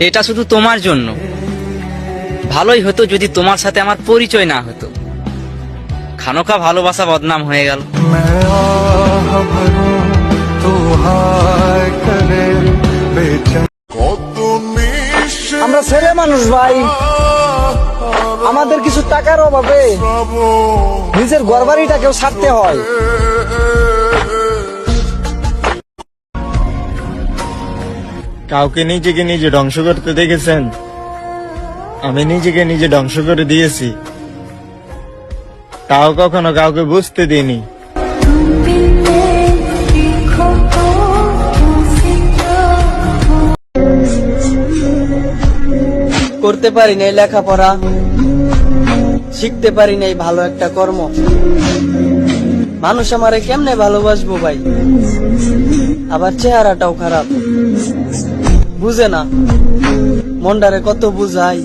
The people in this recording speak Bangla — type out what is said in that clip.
এটা শুধু তোমার জন্য। ভালোই হতো যদি তোমার সাথে আমার পরিচয় না হতো। খানকা ভালোবাসা বদনাম হয়ে গেল। আমরা ছেলে মানুষ ভাই। আমাদের কিছু টাকার অভাবে নিজের ঘরবাড়িটাকেও ছাড়তে হয়। কাউকে নিজেকে নিজে ধ্বংস করতে দেখেছেন? আমি নিজেকে নিজে ধ্বংস করে দিয়েছি। তাও কখনো কাউকে বুঝতে দিইনি। করতে পারি নাই লেখাপড়া, শিখতে পারি নাই ভালো একটা কর্ম। মানুষ আমারে কেমনে ভালোবাসবো ভাই? আবার চেহারাটাও খারাপ। বুঝে না। মন্ডারে কত বুঝাই।